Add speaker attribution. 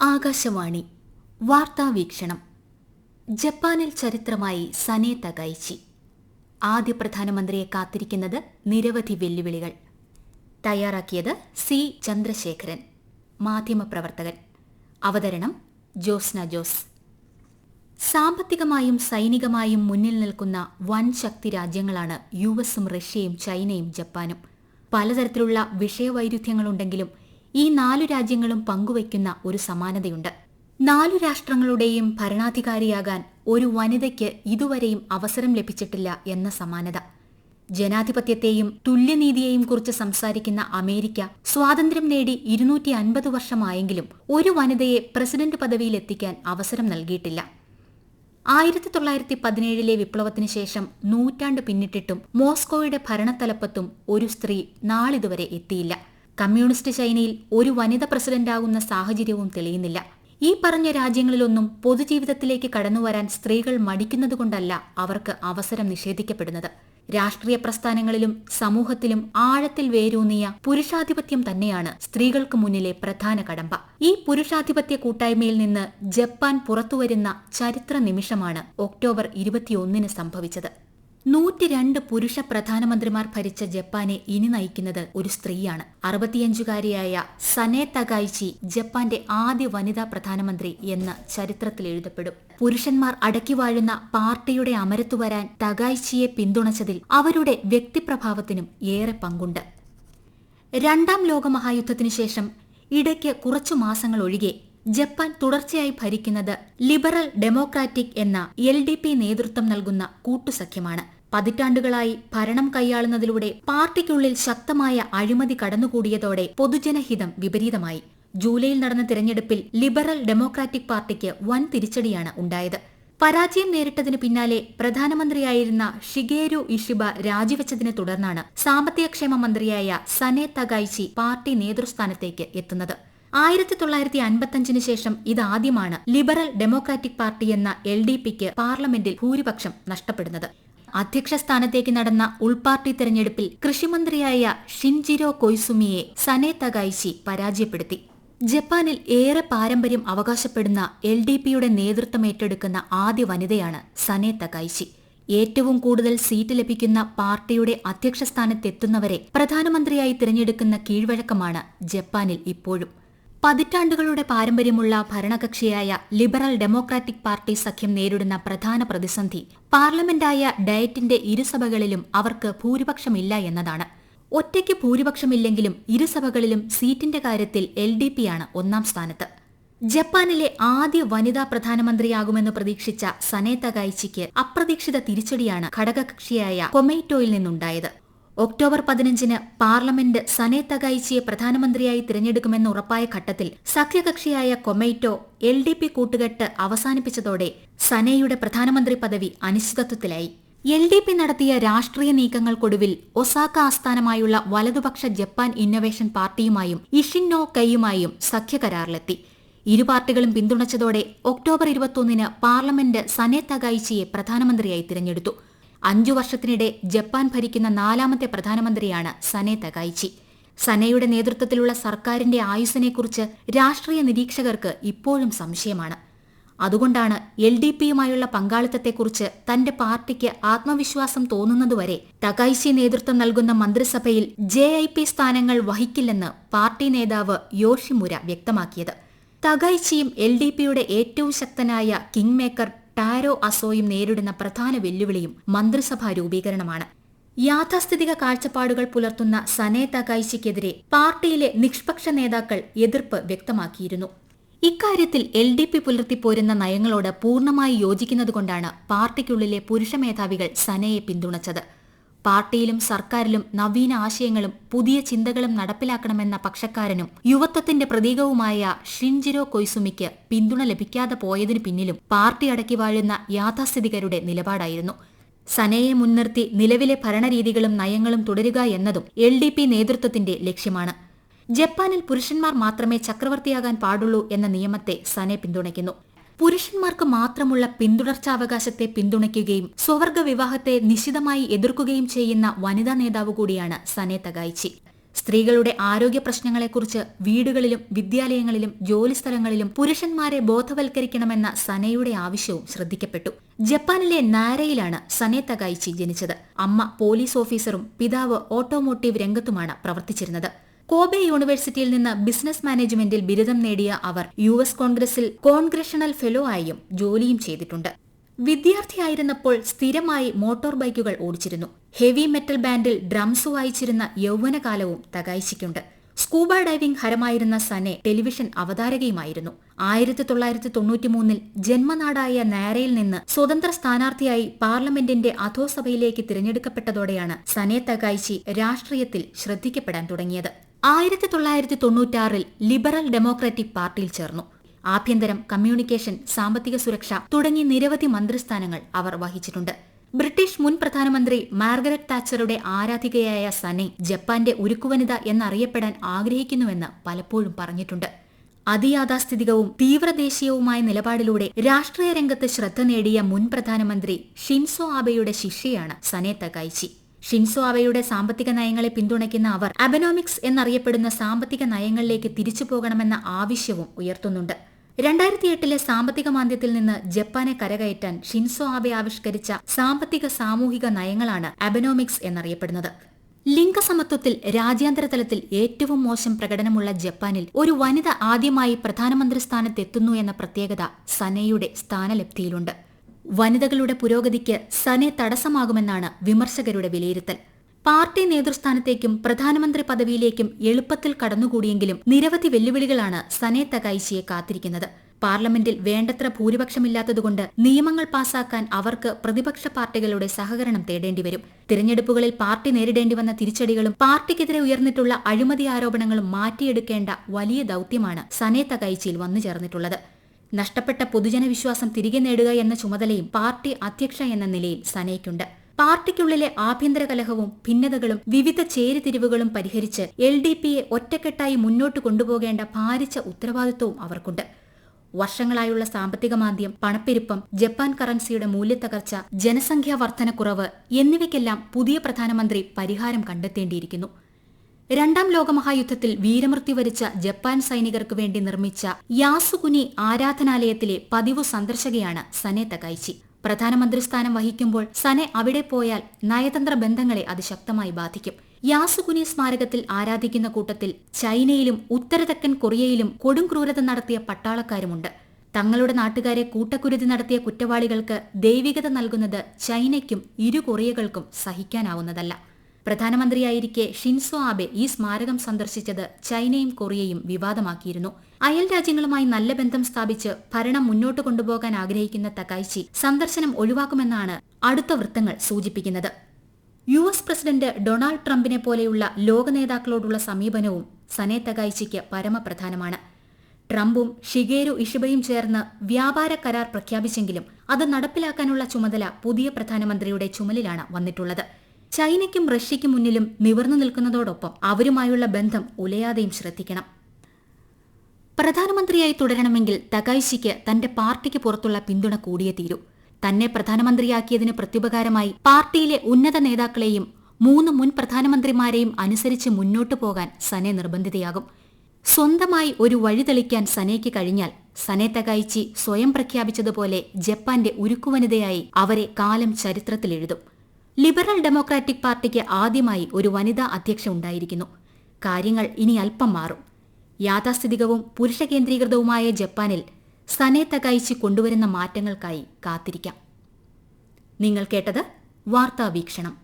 Speaker 1: ആകാശവാണി. വാർത്താ വീക്ഷണം. ജപ്പാനിൽ ചരിത്രമായി സനെ തകൈച്ചി. ആദ്യ പ്രധാനമന്ത്രിയെ കാത്തിരിക്കുന്നത് നിരവധി വെല്ലുവിളികൾ. തയ്യാറാക്കിയത് സി ചന്ദ്രശേഖരൻ മാധ്യമപ്രവർത്തകൻ. അവതരണം ജോസ്ന ജോസ്. സാമ്പത്തികമായും സൈനികമായും മുന്നിൽ നിൽക്കുന്ന വൻ ശക്തി രാജ്യങ്ങളാണ് യു എസും റഷ്യയും ചൈനയും ജപ്പാനും. പലതരത്തിലുള്ള വിഷയവൈരുദ്ധ്യങ്ങളുണ്ടെങ്കിലും ഈ നാലു രാജ്യങ്ങളും പങ്കുവയ്ക്കുന്ന ഒരു സമാനതയുണ്ട്. നാലു രാഷ്ട്രങ്ങളുടെയും ഭരണാധികാരിയാകാൻ ഒരു വനിതയ്ക്ക് ഇതുവരെയും അവസരം ലഭിച്ചിട്ടില്ല എന്ന സമാനത. ജനാധിപത്യത്തെയും തുല്യനീതിയെയും കുറിച്ച് സംസാരിക്കുന്ന അമേരിക്ക സ്വാതന്ത്ര്യം നേടി ഇരുന്നൂറ്റി അൻപത് വർഷമായെങ്കിലും ഒരു വനിതയെ പ്രസിഡന്റ് പദവിയിലെത്തിക്കാൻ അവസരം നൽകിയിട്ടില്ല. ആയിരത്തി തൊള്ളായിരത്തി പതിനേഴിലെ വിപ്ലവത്തിന് ശേഷം നൂറ്റാണ്ട് പിന്നിട്ടിട്ടും മോസ്കോയുടെ ഭരണത്തലപ്പത്തും ഒരു സ്ത്രീ നാളിതുവരെ എത്തിയില്ല. കമ്മ്യൂണിസ്റ്റ് ചൈനയിൽ ഒരു വനിത പ്രസിഡന്റാകുന്ന സാഹചര്യവും തെളിയുന്നില്ല. ഈ പറഞ്ഞ രാജ്യങ്ങളിലൊന്നും പൊതുജീവിതത്തിലേക്ക് കടന്നുവരാൻ സ്ത്രീകൾ മടിക്കുന്നതുകൊണ്ടല്ല അവർക്ക് അവസരം നിഷേധിക്കപ്പെടുന്നത്. രാഷ്ട്രീയ പ്രസ്ഥാനങ്ങളിലും സമൂഹത്തിലും ആഴത്തിൽ വേരൂന്നിയ പുരുഷാധിപത്യം തന്നെയാണ് സ്ത്രീകൾക്ക് മുന്നിലെ പ്രധാന കടമ്പ. ഈ പുരുഷാധിപത്യ കൂട്ടായ്മയിൽ നിന്ന് ജപ്പാൻ പുറത്തുവരുന്ന ചരിത്ര നിമിഷമാണ് ഒക്ടോബർ ഇരുപത്തിയൊന്നിന് സംഭവിച്ചത്. നൂറ്റിരണ്ട് പുരുഷ പ്രധാനമന്ത്രിമാർ ഭരിച്ച ജപ്പാനെ ഇനി നയിക്കുന്നത് ഒരു സ്ത്രീയാണ്. അറുപത്തിയഞ്ചുകാരിയായ സനെ തകായിച്ചി ജപ്പാന്റെ ആദ്യ വനിതാ പ്രധാനമന്ത്രി എന്ന് ചരിത്രത്തിൽ എഴുതപ്പെടും. പുരുഷന്മാർ അടക്കി വാഴുന്ന പാർട്ടിയുടെ അമരത്തു വരാൻ തകായിച്ചിയെ പിന്തുണച്ചതിൽ അവരുടെ വ്യക്തിപ്രഭാവത്തിനും ഏറെ പങ്കുണ്ട്. രണ്ടാം ലോകമഹായുദ്ധത്തിനു ശേഷം ഇടയ്ക്ക് കുറച്ചു മാസങ്ങൾ ഒഴികെ ജപ്പാൻ തുടർച്ചയായി ഭരിക്കുന്നത് ലിബറൽ ഡെമോക്രാറ്റിക് എന്ന എൽ ഡി പി നേതൃത്വം നൽകുന്ന കൂട്ടുസഖ്യമാണ്. പതിറ്റാണ്ടുകളായി ഭരണം കൈയാളുന്നതിലൂടെ പാർട്ടിക്കുള്ളിൽ ശക്തമായ അഴിമതി കടന്നുകൂടിയതോടെ പൊതുജനഹിതം വിപരീതമായി. ജൂലൈയിൽ നടന്ന തിരഞ്ഞെടുപ്പിൽ ലിബറൽ ഡെമോക്രാറ്റിക് പാർട്ടിക്ക് വൻ തിരിച്ചടിയാണ് ഉണ്ടായത്. പരാജയം നേരിട്ടതിനു പിന്നാലെ പ്രധാനമന്ത്രിയായിരുന്ന ഷിഗേരു ഇഷിബ രാജിവെച്ചതിനെ തുടർന്നാണ് സാമ്പത്തികക്ഷേമ മന്ത്രിയായ സനെ തകായിച്ചി പാർട്ടി നേതൃസ്ഥാനത്തേക്ക് എത്തുന്നത്. ആയിരത്തി തൊള്ളായിരത്തി അൻപത്തഞ്ചിന് ശേഷം ഇതാദ്യമാണ് ലിബറൽ ഡെമോക്രാറ്റിക് പാർട്ടി എന്ന എൽ ഡി പിക്ക് പാർലമെന്റിൽ ഭൂരിപക്ഷം നഷ്ടപ്പെടുന്നത്. അധ്യക്ഷ സ്ഥാനത്തേക്ക് നടന്ന ഉൾപാർട്ടി തെരഞ്ഞെടുപ്പിൽ കൃഷിമന്ത്രിയായ ഷിൻജിരോ കൊയ്സുമിയെ സനെ തകായിച്ചി പരാജയപ്പെടുത്തി. ജപ്പാനിൽ ഏറെ പാരമ്പര്യം അവകാശപ്പെടുന്ന എൽ ഡി പിയുടെ നേതൃത്വം ഏറ്റെടുക്കുന്ന ആദ്യ വനിതയാണ് സനെ തകായിച്ചി ഏറ്റവും കൂടുതൽ സീറ്റ് ലഭിക്കുന്ന പാർട്ടിയുടെ അധ്യക്ഷ സ്ഥാനത്തെത്തുന്നവരെ പ്രധാനമന്ത്രിയായി തിരഞ്ഞെടുക്കുന്ന കീഴ്വഴക്കമാണ് ജപ്പാനിൽ ഇപ്പോഴും. പതിറ്റാണ്ടുകളുടെ പാരമ്പര്യമുള്ള ഭരണകക്ഷിയായ ലിബറൽ ഡെമോക്രാറ്റിക് പാർട്ടി സഖ്യം നേരിടുന്ന പ്രധാന പ്രതിസന്ധി പാർലമെന്റായ ഡയറ്റിന്റെ ഇരുസഭകളിലും അവർക്ക് ഭൂരിപക്ഷമില്ല എന്നതാണ്. ഒറ്റയ്ക്ക് ഭൂരിപക്ഷമില്ലെങ്കിലും ഇരുസഭകളിലും സീറ്റിന്റെ കാര്യത്തിൽ എൽ ഡി പിയാണ് ഒന്നാം സ്ഥാനത്ത്. ജപ്പാനിലെ ആദ്യ വനിതാ പ്രധാനമന്ത്രിയാകുമെന്ന് പ്രതീക്ഷിച്ച സനേത ഗായിച്ചിക്ക് അപ്രതീക്ഷിത തിരിച്ചടിയാണ് ഘടകകക്ഷിയായ കൊമൈറ്റോയിൽ നിന്നുണ്ടായത്. ഒക്ടോബർ പതിനഞ്ചിന് പാർലമെന്റ് സനെ തകായിച്ചിയെ പ്രധാനമന്ത്രിയായി തിരഞ്ഞെടുക്കുമെന്ന് ഉറപ്പായ ഘട്ടത്തിൽ സഖ്യകക്ഷിയായ കൊമൈറ്റോ എൽ ഡി പി കൂട്ടുകെട്ട് അവസാനിപ്പിച്ചതോടെ സനേയുടെ പ്രധാനമന്ത്രി പദവി അനിശ്ചിതത്വത്തിലായി. എൽ ഡി പി നടത്തിയ രാഷ്ട്രീയ നീക്കങ്ങൾക്കൊടുവിൽ ഒസാക്ക ആസ്ഥാനമായുള്ള വലതുപക്ഷ ജപ്പാൻ ഇന്നൊവേഷൻ പാർട്ടിയുമായും ഇഷിന്നോ കൈയുമായും സഖ്യകരാറിലെത്തി ഇരു പാർട്ടികളും പിന്തുണച്ചതോടെ ഒക്ടോബർ ഇരുപത്തൊന്നിന് പാർലമെന്റ് സനെ തകായിച്ചിയെ പ്രധാനമന്ത്രിയായി തിരഞ്ഞെടുത്തു. അഞ്ചു വർഷത്തിനിടെ ജപ്പാൻ ഭരിക്കുന്ന നാലാമത്തെ പ്രധാനമന്ത്രിയാണ് സനെ തകായിച്ചി സനയുടെ നേതൃത്വത്തിലുള്ള സർക്കാരിന്റെ ആയുസ്സിനെക്കുറിച്ച് രാഷ്ട്രീയ നിരീക്ഷകർക്ക് ഇപ്പോഴും സംശയമാണ്. അതുകൊണ്ടാണ് എൽ ഡി പിയുമായുള്ള പങ്കാളിത്തത്തെക്കുറിച്ച് തന്റെ പാർട്ടിക്ക് ആത്മവിശ്വാസം തോന്നുന്നതുവരെ തകായിച്ചി നേതൃത്വം നൽകുന്ന മന്ത്രിസഭയിൽ ജെ ഐ പി സ്ഥാനങ്ങൾ വഹിക്കില്ലെന്ന് പാർട്ടി നേതാവ് യോഷിമുര വ്യക്തമാക്കിയത്. തകായിച്ചിയും എൽ ഡി പിയുടെ ഏറ്റവും ശക്തനായ കിങ് മേക്കർ ടാരോ അസോയും നേരിടുന്ന പ്രധാന വെല്ലുവിളിയും മന്ത്രിസഭാ രൂപീകരണമാണ്. യാഥാസ്ഥിതിക കാഴ്ചപ്പാടുകൾ പുലർത്തുന്ന സനേ തകായിച്ചിക്കെതിരെ പാർട്ടിയിലെ നിഷ്പക്ഷ നേതാക്കൾ എതിർപ്പ് വ്യക്തമാക്കിയിരുന്നു. ഇക്കാര്യത്തിൽ എൽ ഡി പി പുലർത്തിപ്പോരുന്ന നയങ്ങളോട് പൂർണമായി യോജിക്കുന്നതുകൊണ്ടാണ് പാർട്ടിക്കുള്ളിലെ പുരുഷ മേധാവികൾ സനയെ പിന്തുണച്ചത്. പാർട്ടിയിലും സർക്കാരിലും നവീന ആശയങ്ങളും പുതിയ ചിന്തകളും നടപ്പിലാക്കണമെന്ന പക്ഷക്കാരനും യുവത്വത്തിന്റെ പ്രതീകവുമായ ഷിൻജിരോ കൊയ്സുമിക്ക് പിന്തുണ ലഭിക്കാതെ പോയതിനു പിന്നിലും പാർട്ടി അടക്കി വാഴുന്ന യാഥാസ്ഥിതികരുടെ നിലപാടായിരുന്നു. സനയെ മുൻനിർത്തി നിലവിലെ ഭരണരീതികളും നയങ്ങളും തുടരുക എന്നതും എൽ ഡി പി നേതൃത്വത്തിന്റെ ലക്ഷ്യമാണ്. ജപ്പാനിൽ പുരുഷന്മാർ മാത്രമേ ചക്രവർത്തിയാകാൻ പാടുള്ളൂ എന്ന നിയമത്തെ സനെ പിന്തുണയ്ക്കുന്നു. പുരുഷന്മാർക്ക് മാത്രമുള്ള പിന്തുടർച്ചാവകാശത്തെ പിന്തുണയ്ക്കുകയും സ്വവർഗ വിവാഹത്തെ നിശിതമായി എതിർക്കുകയും ചെയ്യുന്ന വനിതാ നേതാവ് കൂടിയാണ് സനെ തകായിച്ചി സ്ത്രീകളുടെ ആരോഗ്യ പ്രശ്നങ്ങളെക്കുറിച്ച് വീടുകളിലും വിദ്യാലയങ്ങളിലും ജോലിസ്ഥലങ്ങളിലും പുരുഷന്മാരെ ബോധവൽക്കരിക്കണമെന്ന സനയുടെ ആവശ്യവും ശ്രദ്ധിക്കപ്പെട്ടു. ജപ്പാനിലെ നാരയിലാണ് സനെ തകായിച്ചി ജനിച്ചത്. അമ്മ പോലീസ് ഓഫീസറും പിതാവ് ഓട്ടോമോട്ടീവ് രംഗത്തുമാണ് പ്രവർത്തിച്ചിരുന്നത്. കോബെ യൂണിവേഴ്സിറ്റിയിൽ നിന്ന് ബിസിനസ് മാനേജ്മെന്റിൽ ബിരുദം നേടിയ അവർ യു എസ് കോൺഗ്രസിൽ കോൺഗ്രഷണൽ ഫെലോ ആയും ജോലിയും ചെയ്തിട്ടുണ്ട്. വിദ്യാർത്ഥിയായിരുന്നപ്പോൾ സ്ഥിരമായി മോട്ടോർ ബൈക്കുകൾ ഓടിച്ചിരുന്നു. ഹെവി മെറ്റൽ ബാൻഡിൽ ഡ്രംസ് വായിച്ചിരുന്ന യൗവനകാലവും തകായിച്ചിക്കുണ്ട് സ്കൂബ ഡൈവിംഗ് ഹരമായിരുന്ന സനെ ടെലിവിഷൻ അവതാരകയുമായിരുന്നു. ആയിരത്തി തൊള്ളായിരത്തി തൊണ്ണൂറ്റിമൂന്നിൽ ജന്മനാടായ നാരയിൽ നിന്ന് സ്വതന്ത്ര സ്ഥാനാർത്ഥിയായി പാർലമെന്റിന്റെ അധോസഭയിലേക്ക് തിരഞ്ഞെടുക്കപ്പെട്ടതോടെയാണ് സനെ തകായിച്ചി രാഷ്ട്രീയത്തിൽ ശ്രദ്ധിക്കപ്പെടാൻ തുടങ്ങിയത്. ആയിരത്തി തൊള്ളായിരത്തി തൊണ്ണൂറ്റാറിൽ ലിബറൽ ഡെമോക്രാറ്റിക് പാർട്ടിയിൽ ചേർന്നു. ആഭ്യന്തരം കമ്മ്യൂണിക്കേഷൻ സാമ്പത്തിക സുരക്ഷ തുടങ്ങി നിരവധി മന്ത്രിസ്ഥാനങ്ങൾ അവർ വഹിച്ചിട്ടുണ്ട്. ബ്രിട്ടീഷ് മുൻ പ്രധാനമന്ത്രി മാർഗരറ്റ് താച്ചറുടെ ആരാധികയായ സനെ ജപ്പാന്റെ ഉരുക്കുവനിത എന്നറിയപ്പെടാൻ ആഗ്രഹിക്കുന്നുവെന്ന് പലപ്പോഴും പറഞ്ഞിട്ടുണ്ട്. അതിയാഥാസ്ഥിതികവും തീവ്രദേശീയവുമായ നിലപാടിലൂടെ രാഷ്ട്രീയ രംഗത്ത് ശ്രദ്ധ നേടിയ മുൻ പ്രധാനമന്ത്രി ഷിൻസോ ആബെയുടെ ശിഷ്യയാണ് സനെ തകായിച്ചി ഷിൻസോ അവയുടെ സാമ്പത്തിക നയങ്ങളെ പിന്തുണയ്ക്കുന്ന അവർ അബനോമിക്സ് എന്നറിയപ്പെടുന്ന സാമ്പത്തിക നയങ്ങളിലേക്ക് തിരിച്ചു പോകണമെന്ന ആവശ്യവും ഉയർത്തുന്നുണ്ട്. രണ്ടായിരത്തി എട്ടിലെ സാമ്പത്തിക മാന്ദ്യത്തിൽ നിന്ന് ജപ്പാനെ കരകയറ്റാൻ ഷിൻസോ ആബെ ആവിഷ്കരിച്ച സാമ്പത്തിക സാമൂഹിക നയങ്ങളാണ് അബനോമിക്സ് എന്നറിയപ്പെടുന്നത്. ലിംഗസമത്വത്തിൽ രാജ്യാന്തര തലത്തിൽ ഏറ്റവും മോശം പ്രകടനമുള്ള ജപ്പാനിൽ ഒരു വനിത ആദ്യമായി പ്രധാനമന്ത്രി സ്ഥാനത്തെത്തുന്നു എന്ന പ്രത്യേകത സനയുടെ സ്ഥാനലബ്ധിയിലുണ്ട്. വനിതകളുടെ പുരോഗതിക്ക് സനെ തടസ്സമാകുമെന്നാണ് വിമർശകരുടെ വിലയിരുത്തൽ. പാർട്ടി നേതൃസ്ഥാനത്തേക്കും പ്രധാനമന്ത്രി പദവിയിലേക്കും എളുപ്പത്തിൽ കടന്നുകൂടിയെങ്കിലും നിരവധി വെല്ലുവിളികളാണ് സനെ തകായിച്ചിയെ കാത്തിരിക്കുന്നത്. പാർലമെന്റിൽ വേണ്ടത്ര ഭൂരിപക്ഷമില്ലാത്തതുകൊണ്ട് നിയമങ്ങൾ പാസാക്കാൻ അവർക്ക് പ്രതിപക്ഷ പാർട്ടികളുടെ സഹകരണം തേടേണ്ടിവരും. തിരഞ്ഞെടുപ്പുകളിൽ പാർട്ടി നേരിടേണ്ടി വന്ന തിരിച്ചടികളും പാർട്ടിക്കെതിരെ ഉയർന്നിട്ടുള്ള അഴിമതി ആരോപണങ്ങളും മാറ്റിയെടുക്കേണ്ട വലിയ ദൌത്യമാണ് സനെ തകായിച്ചിയിൽ വന്നു ചേർന്നിട്ടുള്ളത് നഷ്ടപ്പെട്ട പൊതുജനവിശ്വാസം തിരികെ നേടുക എന്ന ചുമതലയും പാർട്ടി അധ്യക്ഷ എന്ന നിലയിൽ സനയ്ക്കുണ്ട്. പാർട്ടിക്കുള്ളിലെ ആഭ്യന്തര കലഹവും ഭിന്നതകളും വിവിധ ചേരിതിരിവുകളും പരിഹരിച്ച് എൽ ഡി പിയെ ഒറ്റക്കെട്ടായി മുന്നോട്ട് കൊണ്ടുപോകേണ്ട ഭാരിച്ച ഉത്തരവാദിത്വവും അവർക്കുണ്ട്. വർഷങ്ങളായുള്ള സാമ്പത്തിക മാന്ദ്യം പണപ്പെരുപ്പം ജപ്പാൻ കറൻസിയുടെ മൂല്യത്തകർച്ച ജനസംഖ്യാ വർധനക്കുറവ് എന്നിവയ്ക്കെല്ലാം പുതിയ പ്രധാനമന്ത്രി പരിഹാരം കണ്ടെത്തേണ്ടിയിരിക്കുന്നു. രണ്ടാം ലോകമഹായുദ്ധത്തിൽ വീരമൃത്യു വരിച്ച ജപ്പാൻ സൈനികർക്ക് വേണ്ടി നിർമ്മിച്ച യാസുകുനി ആരാധനാലയത്തിലെ പതിവ് സന്ദർശകയാണ് സനെ തകൈച്ചി. പ്രധാനമന്ത്രി സ്ഥാനം വഹിക്കുമ്പോൾ സനെ അവിടെ പോയാൽ നയതന്ത്ര ബന്ധങ്ങളെ അത് ശക്തമായി ബാധിക്കും. യാസുകുനി സ്മാരകത്തിൽ ആരാധിക്കുന്ന കൂട്ടത്തിൽ ചൈനയിലും ഉത്തരതെക്കൻ കൊറിയയിലും കൊടും ക്രൂരത നടത്തിയ പട്ടാളക്കാരുമുണ്ട്. തങ്ങളുടെ നാട്ടുകാരെ കൂട്ടക്കുരുതി നടത്തിയ കുറ്റവാളികൾക്ക് ദൈവികത നൽകുന്നത് ചൈനയ്ക്കും ഇരു കൊറിയകൾക്കും സഹിക്കാനാവുന്നതല്ല. പ്രധാനമന്ത്രിയായിരിക്കെ ഷിൻസോ ആബെ ഈ സ്മാരകം സന്ദർശിച്ചത് ചൈനയും കൊറിയയും വിവാദമാക്കിയിരുന്നു. അയൽ രാജ്യങ്ങളുമായി നല്ല ബന്ധം സ്ഥാപിച്ച് ഭരണം മുന്നോട്ട് കൊണ്ടുപോകാൻ ആഗ്രഹിക്കുന്ന തകായ്ച്ചി സന്ദർശനം ഒഴിവാക്കുമെന്നാണ് അടുത്ത വൃത്തങ്ങൾ സൂചിപ്പിക്കുന്നത്. യു എസ് പ്രസിഡന്റ് ഡൊണാൾഡ് ട്രംപിനെ പോലെയുള്ള ലോക നേതാക്കളോടുള്ള സമീപനവും സനെ തകായ്ച്ചിക്ക് പരമപ്രധാനമാണ്. ട്രംപും ഷിഗേരു ഇഷിബയും ചേർന്ന് വ്യാപാര കരാർ പ്രഖ്യാപിച്ചെങ്കിലും അത് നടപ്പിലാക്കാനുള്ള ചുമതല പുതിയ പ്രധാനമന്ത്രിയുടെ ചുമലിലാണ് വന്നിട്ടുള്ളത്. ചൈനയ്ക്കും റഷ്യയ്ക്കും മുന്നിലും നിവർന്നു നിൽക്കുന്നതോടൊപ്പം അവരുമായുള്ള ബന്ധം ഉലയാതെയും ശ്രദ്ധിക്കണം. പ്രധാനമന്ത്രിയായി തുടരണമെങ്കിൽ തകായ്ഷിക്ക് തന്റെ പാർട്ടിക്ക് പുറത്തുള്ള പിന്തുണ കൂടിയേ തീരൂ. തന്നെ പ്രധാനമന്ത്രിയാക്കിയതിന് പ്രത്യുപകാരമായി പാർട്ടിയിലെ ഉന്നത നേതാക്കളെയും മൂന്ന് മുൻ പ്രധാനമന്ത്രിമാരെയും അനുസരിച്ച് മുന്നോട്ട് പോകാൻ സനെ നിർബന്ധിതയാകും. സ്വന്തമായി ഒരു വഴി തെളിക്കാൻ സനയ്ക്ക് കഴിഞ്ഞാൽ സനെ തകായിച്ചി സ്വയം പ്രഖ്യാപിച്ചതുപോലെ ജപ്പാന്റെ ഉരുക്കുവനിതയായി അവരെ കാലം ചരിത്രത്തിലെഴുതും. ലിബറൽ ഡെമോക്രാറ്റിക് പാർട്ടിക്ക് ആദ്യമായി ഒരു വനിതാ അധ്യക്ഷ ഉണ്ടായിരിക്കുന്നു. കാര്യങ്ങൾ ഇനി അല്പം മാറും. യാഥാസ്ഥിതികവും പുരുഷ കേന്ദ്രീകൃതവുമായ ജപ്പാനിൽ സനെ കൊണ്ടുവരുന്ന മാറ്റങ്ങൾക്കായി കാത്തിരിക്കാം. നിങ്ങൾ കേട്ടത് വാർത്താ വീക്ഷണം